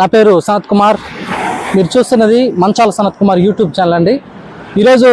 నా పేరు సనత్ కుమార్. మీరు చూస్తున్నది మంచాల సనత్ కుమార్ యూట్యూబ్ ఛానల్ అండి. ఈరోజు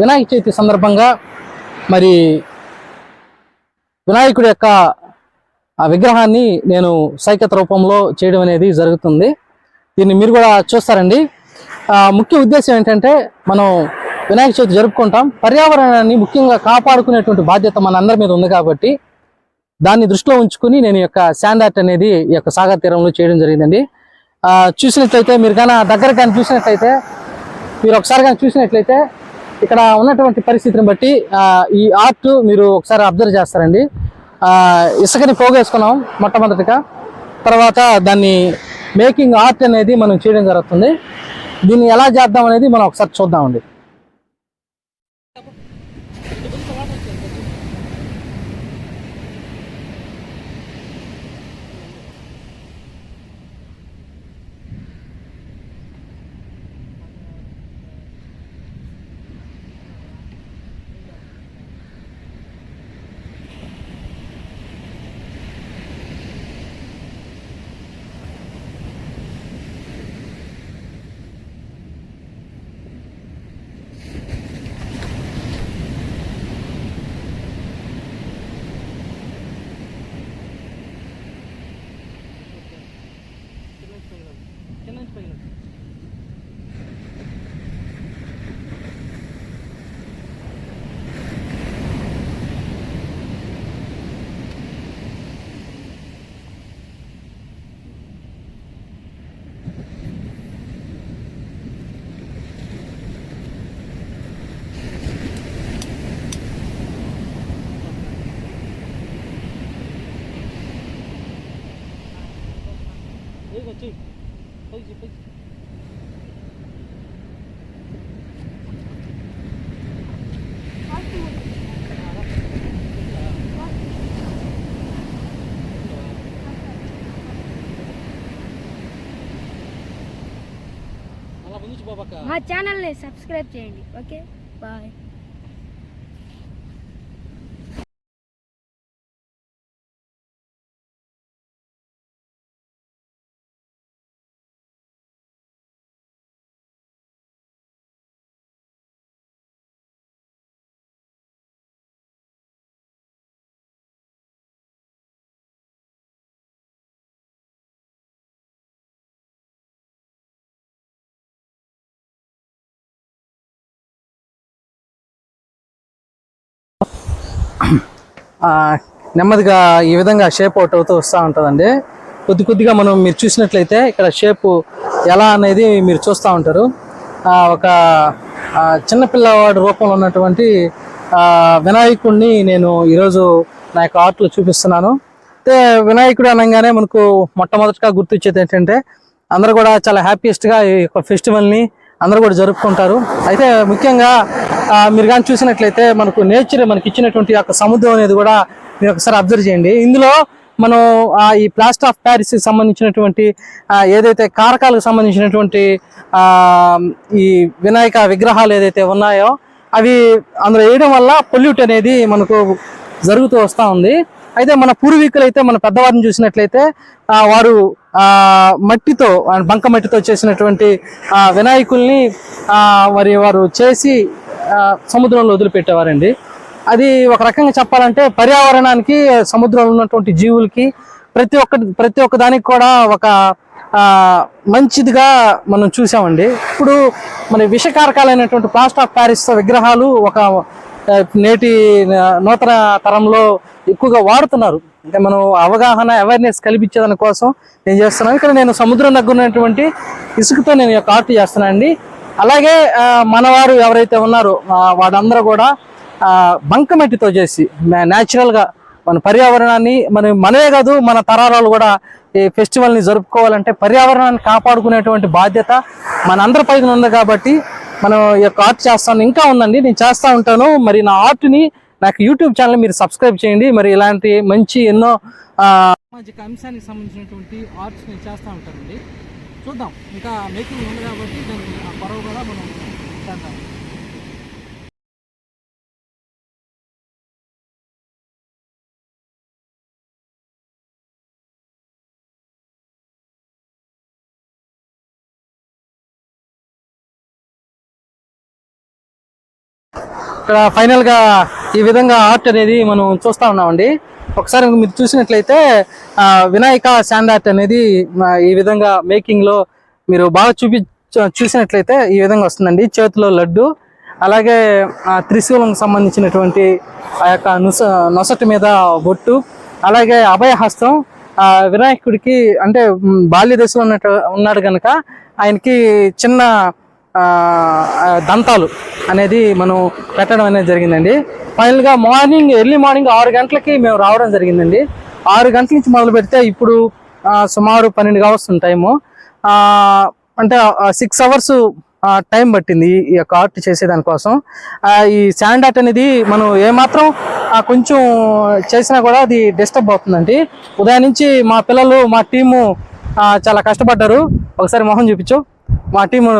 వినాయక చవితి సందర్భంగా మరి వినాయకుడి యొక్క ఆ విగ్రహాన్ని నేను సైకత రూపంలో చేయడం అనేది జరుగుతుంది. దీన్ని మీరు కూడా చూస్తారండి. ముఖ్య ఉద్దేశం ఏంటంటే మనం వినాయక చవితి జరుపుకుంటాం. పర్యావరణాన్ని ముఖ్యంగా కాపాడుకునేటువంటి బాధ్యత మన అందరి మీద ఉంది కాబట్టి దాన్ని దృష్టిలో ఉంచుకుని నేను యొక్క శాండ్ ఆర్ట్ అనేది ఈ యొక్క సాగర్ తీరంలో చేయడం జరిగిందండి. చూసినట్లయితే మీరు కానీ దగ్గర కానీ చూసినట్లయితే మీరు ఒకసారి కానీ చూసినట్లయితే ఇక్కడ ఉన్నటువంటి పరిస్థితిని బట్టి ఈ ఆర్ట్ మీరు ఒకసారి అబ్జర్వ్ చేస్తారండి. ఇసుకని పోగేసుకున్నాం మొట్టమొదటిగా. తర్వాత దాన్ని మేకింగ్ ఆర్ట్ అనేది మనం చేయడం జరుగుతుంది. దీన్ని ఎలా చేద్దాం అనేది మనం ఒకసారి చూద్దామండి. మా ఛానల్ని సబ్స్క్రైబ్ చేయండి ఓకే? బాయ్ నెమ్మదిగా ఈ విధంగా షేప్ అవుట్ అవుతూ వస్తూ ఉంటుందండి. కొద్ది కొద్దిగా మనం మీరు చూసినట్లయితే ఇక్కడ షేపు ఎలా అనేది మీరు చూస్తూ ఉంటారు. ఒక చిన్నపిల్లవాడి రూపంలో ఉన్నటువంటి వినాయకుడిని నేను ఈరోజు నా యొక్క ఆర్ట్లో చూపిస్తున్నాను. అయితే వినాయకుడు అనగానే మనకు మొట్టమొదటిగా గుర్తొచ్చేది ఏంటంటే అందరూ కూడా చాలా హ్యాపీయెస్ట్గా ఈ యొక్క ఫెస్టివల్ని అందరూ కూడా జరుపుకుంటారు. అయితే ముఖ్యంగా మీరు కానీ చూసినట్లయితే మనకు నేచర్ మనకి ఇచ్చినటువంటి యొక్క సముద్రం అనేది కూడా మీరు ఒకసారి అబ్జర్వ్ చేయండి. ఇందులో మనం ఈ ప్లాస్టర్ ఆఫ్ ప్యారిస్ సంబంధించినటువంటి ఏదైతే కారకాలకు సంబంధించినటువంటి ఈ వినాయక విగ్రహాలు ఏదైతే ఉన్నాయో అవి అందులో వేయడం వల్ల పొల్యూట్ అనేది మనకు జరుగుతూ వస్తూ ఉంది. అయితే మన పూర్వీకులు అయితే మన పెద్దవారిని చూసినట్లయితే వారు మట్టితో బంక మట్టితో చేసినటువంటి వినాయకుల్ని మరి వారు చేసి సముద్రంలో వదిలిపెట్టేవారండి. అది ఒక రకంగా చెప్పాలంటే పర్యావరణానికి సముద్రంలో ఉన్నటువంటి జీవులకి ప్రతి ఒక్క ప్రతి ఒక్క దానికి కూడా ఒక మంచిదిగా మనం చూసామండి. ఇప్పుడు మన విషకారకాలైనటువంటి ప్లాస్టర్ ఆఫ్ ప్యారిస్తో విగ్రహాలు ఒక నేటి నూతన తరంలో ఎక్కువగా వాడుతున్నారు. అంటే మనం అవగాహన అవేర్నెస్ కల్పించేదాని కోసం నేను చేస్తున్నాను. ఇక్కడ నేను సముద్రం దగ్గర ఉన్నటువంటి ఇసుకతో నేను యొక్క ఆర్ట్ చేస్తున్నానండి. అలాగే మనవారు ఎవరైతే ఉన్నారో వాళ్ళందరూ కూడా బంకమట్టితో చేసి న్యాచురల్గా మన పర్యావరణాన్ని మన మనమే కాదు మన తరాలు కూడా ఈ ఫెస్టివల్ని జరుపుకోవాలంటే పర్యావరణాన్ని కాపాడుకునేటువంటి బాధ్యత మన అందరి పైన ఉంది కాబట్టి మనం ఈ యొక్క ఆర్ట్ చేస్తాను. ఇంకా ఉందండి నేను చేస్తూ ఉంటాను. మరి నా ఆర్ట్ని నాకు యూట్యూబ్ ఛానల్ మీరు సబ్స్క్రైబ్ చేయండి. మరి ఇలాంటి మంచి ఎన్నో సామాజిక అంశానికి సంబంధించినటువంటి ఆర్ట్స్ నేను చేస్తూ ఉంటానండి. చూద్దాం. ఇంకా మేకింగ్ ఉంది కాబట్టి దాన్ని ఆ పొరవ కూడా మనం చేద్దాం. ఇక్కడ ఫైనల్గా ఈ విధంగా ఆర్ట్ అనేది మనం చూస్తా ఉన్నామండి. ఒకసారి మీరు చూసినట్లయితే వినాయక శాండ్ ఆర్ట్ అనేది ఈ విధంగా మేకింగ్లో మీరు బాగా చూపి చూసినట్లయితే ఈ విధంగా వస్తుందండి. చేతిలో లడ్డు అలాగే ఆ, త్రిశూలం సంబంధించినటువంటి ఆ యొక్క నుస నొసటి మీద బొట్టు అలాగే అభయహస్తం వినాయకుడికి అంటే బాల్య దశలో ఉన్నట్టు ఉన్నాడు కనుక ఆయనకి చిన్న దంతాలు అనేది మనం పెట్టడం అనేది జరిగిందండి. ఫైనల్గా మార్నింగ్ ఎర్లీ మార్నింగ్ ఆరు గంటలకి మేము రావడం జరిగిందండి. ఆరు గంటల నుంచి మొదలు పెడితే ఇప్పుడు సుమారు పన్నెండు కావస్తుంది టైము అంటే సిక్స్ అవర్స్ టైం పట్టింది ఈ- యొక్క ఆర్ట్ చేసేదానికోసం ఈ శాండ్ ఆర్ట్ అనేది మనం ఏమాత్రం కొంచెం చేసినా కూడా అది డిస్టర్బ్ అవుతుందండి. ఉదయం నుంచి మా పిల్లలు మా టీము చాలా కష్టపడ్డారు. ఒకసారి మొహం చూపించు. మా టీము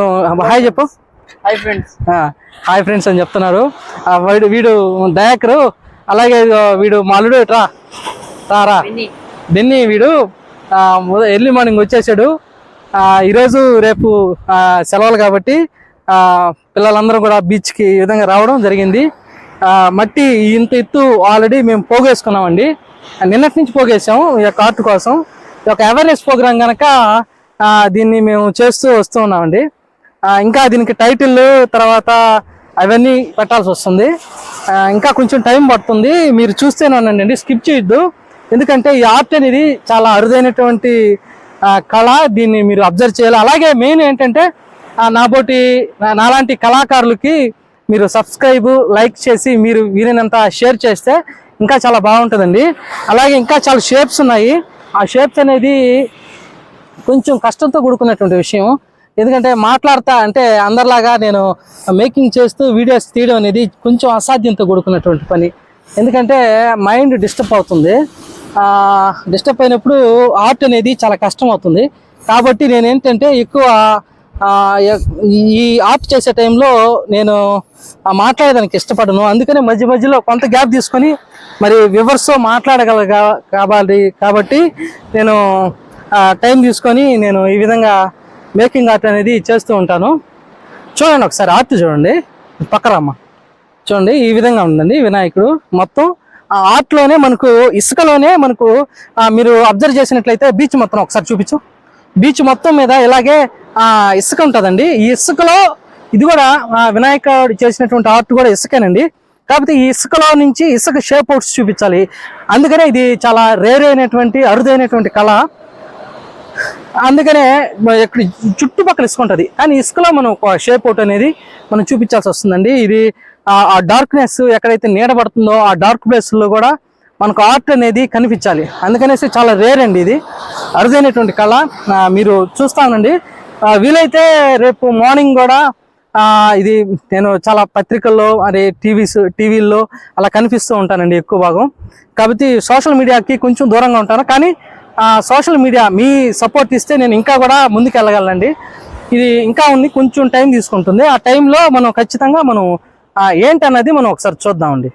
హాయ్ చెప్పు. Hi friends. హాయ్ ఫ్రెండ్స్ అని చెప్తున్నారు. వీడు వీడు దయాకరు అలాగే వీడు మా అల్లుడు రా రా రా బెన్ని వీడు ఎర్లీ మార్నింగ్ వచ్చేసాడు. ఈరోజు రేపు సెలవులు కాబట్టి పిల్లలందరూ కూడా బీచ్కి ఈ విధంగా రావడం జరిగింది. మట్టి ఇంత ఎత్తు ఆల్రెడీ మేము పోగేసుకున్నామండి. నిన్నటి నుంచి పోగేసాము ఈ యొక్క ఆర్ట్ కోసం. ఈ యొక్క అవేర్నెస్ ప్రోగ్రామ్ కనుక దీన్ని మేము చేస్తూ వస్తూ ఉన్నామండి. ఇంకా దీనికి టైటిల్ తర్వాత అవన్నీ పెట్టాల్సి వస్తుంది. ఇంకా కొంచెం టైం పడుతుంది. మీరు చూస్తేనండి స్కిప్ చేయొద్దు. ఎందుకంటే ఈ ఆర్ట్ అనేది చాలా అరుదైనటువంటి కళ. దీన్ని మీరు అబ్జర్వ్ చేయాలి. అలాగే మెయిన్ ఏంటంటే నాబోటి నా- నాలాంటి కళాకారులకి మీరు సబ్స్క్రైబ్ లైక్ చేసి మీరు వీరినంత షేర్ చేస్తే ఇంకా చాలా బాగుంటుందండి. అలాగే ఇంకా చాలా షేప్స్ ఉన్నాయి. ఆ షేప్స్ అనేది కొంచెం కష్టంతో కూడుకున్నటువంటి విషయం. ఎందుకంటే మాట్లాడతా అంటే అందరిలాగా నేను మేకింగ్ చేస్తూ వీడియోస్ తీయడం అనేది కొంచెం అసాధ్యంతో కూడుకున్నటువంటి పని. ఎందుకంటే మైండ్ డిస్టర్బ్ అవుతుంది. డిస్టర్బ్ అయినప్పుడు ఆర్ట్ అనేది చాలా కష్టం అవుతుంది కాబట్టి నేను ఏంటంటే ఎక్కువ ఈ ఆర్ట్ చేసే టైంలో నేను మాట్లాడేదానికి ఇష్టపడను. అందుకనే మధ్య మధ్యలో కొంత గ్యాప్ తీసుకొని మరి వివర్స్తో మాట్లాడగలగా కావాలి కాబట్టి నేను టైం తీసుకొని నేను ఈ విధంగా మేకింగ్ ఆర్ట్ అనేది చేస్తూ ఉంటాను. చూడండి ఒకసారి ఆర్ట్ చూడండి. పక్కరమ్మ చూడండి ఈ విధంగా ఉందండి వినాయకుడు. మొత్తం ఆ ఆర్ట్లోనే మనకు ఇసుకలోనే మనకు మీరు అబ్జర్వ్ చేసినట్లయితే బీచ్ మొత్తం ఒకసారి చూపించు. బీచ్ మొత్తం మీద ఇలాగే ఇసుక ఉంటుందండి. ఈ ఇసుకలో ఇది కూడా వినాయకుడు చేసినటువంటి ఆర్ట్ కూడా ఇసుకేనండి. కాకపోతే ఈ ఇసుకలో నుంచి ఇసుక షేప్ అవుట్స్ చూపించాలి. అందుకనే ఇది చాలా రేర్ అయినటువంటి అరుదైనటువంటి కళ. అందుకనే ఇక్కడ చుట్టుపక్కల ఇసుక ఉంటుంది. కానీ ఇసుకలో మనం ఒక షేప్ అవుట్ అనేది మనం చూపించాల్సి వస్తుందండి. ఇది ఆ- డార్క్నెస్ ఎక్కడైతే నీడ పడుతుందో ఆ డార్క్ ప్లేస్లో కూడా మనకు ఆర్ట్ అనేది కనిపించాలి. అందుకనేసి చాలా రేర్ అండి ఇది. అరుదైనటువంటి కళ. మీరు చూస్తానండి వీలైతే రేపు మార్నింగ్ కూడా ఇది నేను చాలా పత్రికల్లో అదే టీవీస్ టీవీల్లో అలా కనిపిస్తూ ఉంటానండి ఎక్కువ భాగం. కాబట్టి సోషల్ మీడియాకి కొంచెం దూరంగా ఉంటాను. కానీ సోషల్ మీడియా మీ సపోర్ట్ ఇస్తే నేను ఇంకా కూడా ముందుకెళ్ళగలనండి. ఇది ఇంకా ఉంది కొంచెం టైం తీసుకుంటుంది. ఆ టైంలో మనం ఖచ్చితంగా మనం ఏంటన్నది మనం ఒకసారి చూద్దామండి.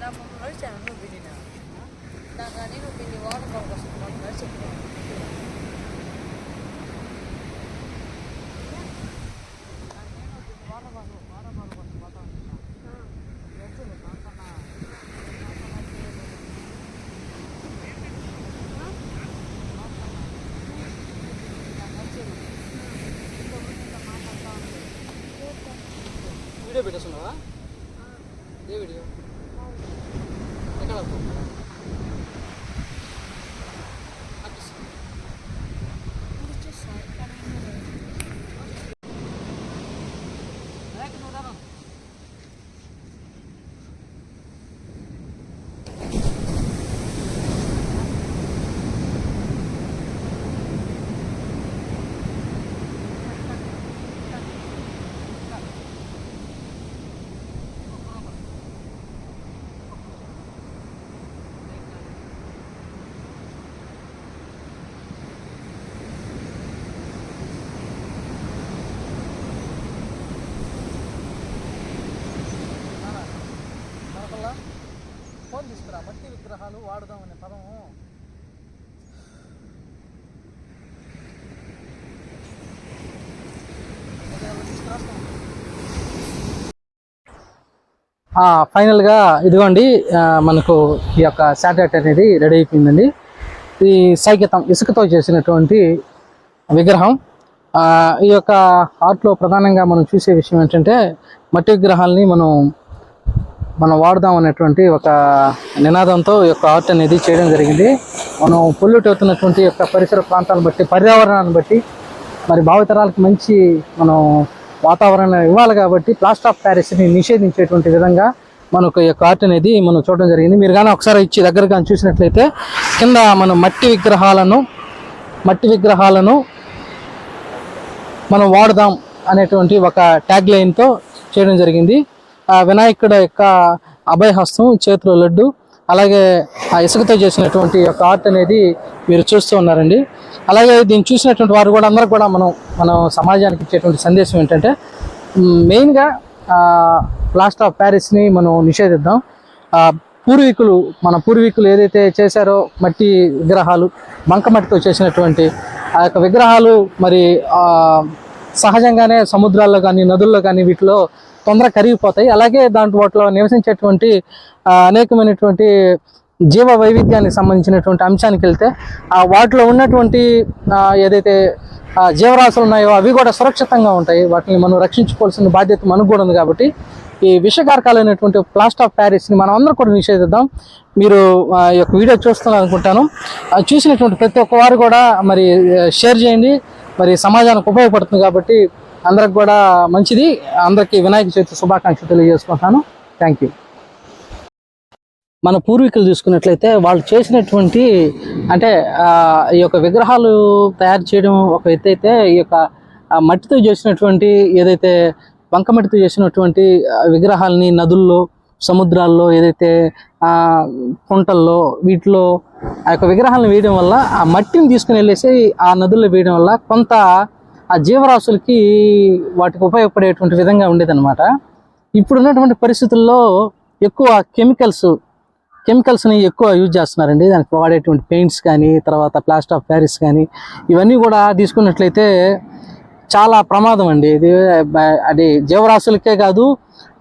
నా మొహంలో చాలా నువ్వు వీడియో పదం తీసుకురా మట్టి విగ్రహాలు వాడదాం అనే పదము ఫైనల్గా ఇదిగోండి మనకు ఈ యొక్క శాటిలైట్ అనేది రెడీ అయిపోయిందండి. ఈ సైకితం ఇసుకతో చేసినటువంటి విగ్రహం ఈ యొక్క ఆర్ట్లో ప్రధానంగా మనం చూసే విషయం ఏంటంటే మట్టి విగ్రహాలని మనం మనం వాడదాం అనేటువంటి ఒక నినాదంతో ఈ యొక్క ఆర్ట్ అనేది చేయడం జరిగింది. మనం పొల్యూట్ అవుతున్నటువంటి యొక్క పరిసర ప్రాంతాలను బట్టి పర్యావరణాన్ని బట్టి మరి భావితరాలకు మంచి మనం వాతావరణం ఇవ్వాలి కాబట్టి ప్లాస్టర్ ఆఫ్ ప్యారిస్ని నిషేధించేటువంటి విధంగా మనకు ఈ యొక్క ఆర్ట్ అనేది మనం చూడడం జరిగింది. మీరు కానీ ఒకసారి ఇచ్చి దగ్గర కానీ చూసినట్లయితే కింద మనం మట్టి విగ్రహాలను మట్టి విగ్రహాలను మనం వాడదాం అనేటువంటి ఒక ట్యాగ్ లైన్తో చేయడం జరిగింది. వినాయకుడు యొక్క అభయహస్తం చేతిలో లడ్డు అలాగే ఆ ఇసుకతో చేసినటువంటి యొక్క ఆర్ట్ అనేది మీరు చూస్తూ ఉన్నారండి. అలాగే దీన్ని చూసినటువంటి వారు కూడా అందరూ కూడా మనం మనం సమాజానికి ఇచ్చేటువంటి సందేశం ఏంటంటే మెయిన్గా ప్లాస్టర్ ఆఫ్ ప్యారిస్ని మనం నిషేధిద్దాం. పూర్వీకులు మన పూర్వీకులు ఏదైతే చేశారో మట్టి విగ్రహాలు బంకమట్టితో చేసినటువంటి ఆ యొక్క విగ్రహాలు మరి సహజంగానే సముద్రాల్లో కానీ నదుల్లో కానీ వీటిలో తొందరగా కరిగిపోతాయి. అలాగే దాంట్లో వాటిలో నివసించేటువంటి అనేకమైనటువంటి జీవ వైవిధ్యానికి సంబంధించినటువంటి అంశానికి వెళ్తే ఆ వాటిలో ఉన్నటువంటి ఏదైతే జీవరాశులు ఉన్నాయో అవి కూడా సురక్షితంగా ఉంటాయి. వాటిని మనం రక్షించుకోవాల్సిన బాధ్యత మనకు కూడా ఉంది కాబట్టి ఈ విషకారకాలైనటువంటి ప్లాస్ట్ ఆఫ్ ప్యారిస్ని మనం అందరూ కూడా నిషేధిద్దాం. మీరు ఆ, ఈ యొక్క వీడియో చూస్తున్నారు అనుకుంటాను. చూసినటువంటి ప్రతి ఒక్క వారు కూడా మరి షేర్ చేయండి. మరి సమాజానికి ఉపయోగపడుతుంది కాబట్టి అందరికి కూడా మంచిది. అందరికీ వినాయక చవితి శుభాకాంక్షలు తెలియజేసుకుంటాను థ్యాంక్ యూ మన పూర్వీకులు చూసుకున్నట్లయితే వాళ్ళు చేసినటువంటి అంటే ఈ యొక్క విగ్రహాలు తయారు చేయడం ఒక ఎత్తు అయితే ఈ యొక్క మట్టితో చేసినటువంటి ఏదైతే బంకమట్టితో చేసినటువంటి విగ్రహాలని నదుల్లో సముద్రాల్లో ఏదైతే కుంటల్లో వీటిలో ఆ యొక్క విగ్రహాలను వేయడం వల్ల ఆ మట్టిని తీసుకుని వెళ్ళేసి ఆ నదుల్లో వేయడం వల్ల కొంత ఆ జీవరాశులకి వాటికి ఉపయోగపడేటువంటి విధంగా ఉండేదన్నమాట. ఇప్పుడు ఉన్నటువంటి పరిస్థితుల్లో ఎక్కువ కెమికల్స్ కెమికల్స్ని ఎక్కువ యూజ్ చేస్తున్నారండి. దానికి వాడేటువంటి పెయింట్స్ కానీ తర్వాత ప్లాస్టర్ ఆఫ్ ప్యారిస్ కానీ ఇవన్నీ కూడా తీసుకున్నట్లయితే చాలా ప్రమాదం అండి. ఇది అది జీవరాశులకే కాదు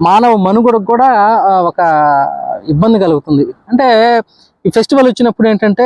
మానవ మనుగడకు కూడా ఒక ఇబ్బంది కలుగుతుంది. అంటే ఈ ఫెస్టివల్ వచ్చినప్పుడు ఏంటంటే